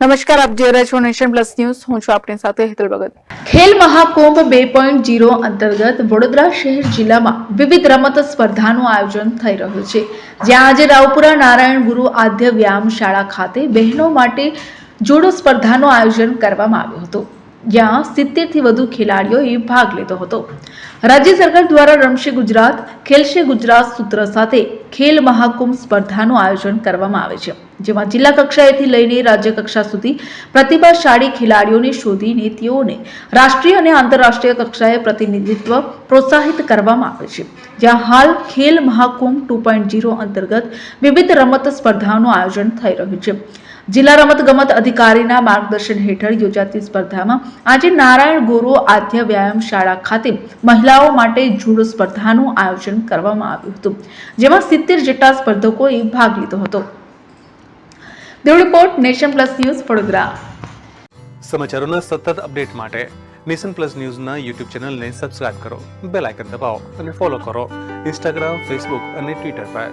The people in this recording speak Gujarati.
નમસ્કાર, આપ જોઈ રહ્યા છો નેશન પ્લસ ન્યૂઝ. હું છું આપની સાથે હેતલ ભગત. ખેલ મહાકુંભ બે પોઈન્ટ જીરો અંતર્ગત વડોદરા શહેર જિલ્લામાં વિવિધ રમત સ્પર્ધાનું આયોજન થઈ રહ્યું છે. જ્યાં આજે રાવપુરા નારાયણ ગુરુ આદ્ય વ્યાયામ શાળા ખાતે બહેનો માટે જોડો સ્પર્ધાનું આયોજન કરવામાં આવ્યું હતું. જ્યાં સિત્તેરથી વધુ ખેલાડીઓએ ભાગ લીધો હતો. રાજ્ય સરકાર દ્વારા રમશે ગુજરાત, ખેલશે ગુજરાત સૂત્ર સાથે ખેલ મહાકુંભ સ્પર્ધાનું આયોજન કરવામાં આવે છે, જેમાં જિલ્લા કક્ષાએથી લઈને રાજ્ય કક્ષા સુધી પ્રતિભાશાળી ખેલાડીઓને શોધીને તેઓને રાષ્ટ્રીય અને આંતરરાષ્ટ્રીય કક્ષાએ પ્રતિનિધિત્વ પ્રોત્સાહિત કરવામાં આવે છે, જ્યાં હાલ ખેલ મહાકુંભ ટુ અંતર્ગત વિવિધ રમત સ્પર્ધાઓનું આયોજન થઈ રહ્યું છે. જિલ્લા રમતગમત અધિકારીના માર્ગદર્શન હેઠળ યોજાતી સ્પર્ધામાં આજે નારાયણ ગુરુ આદ્ય વ્યાયામ શાળા ખાતે મહિલાઓ માટે જુડો સ્પર્ધાનું આયોજન કરવામાં આવ્યું હતું, જેમાં સિત્તેર જેટલા સ્પર્ધકોએ ભાગ લીધો હતો. Bureau report, nation plus news, Vadodara. સમાચારોના સતત અપડેટ માટે નેશન પ્લસ ન્યૂઝના યુટ્યુબ ચેનલને સબસ્ક્રાઇબ કરો, બેલ આઇકન દબાવો અને ફોલો કરો. ઇન્સ્ટાગ્રામ, ફેસબુક અને ટ્વિટર પર.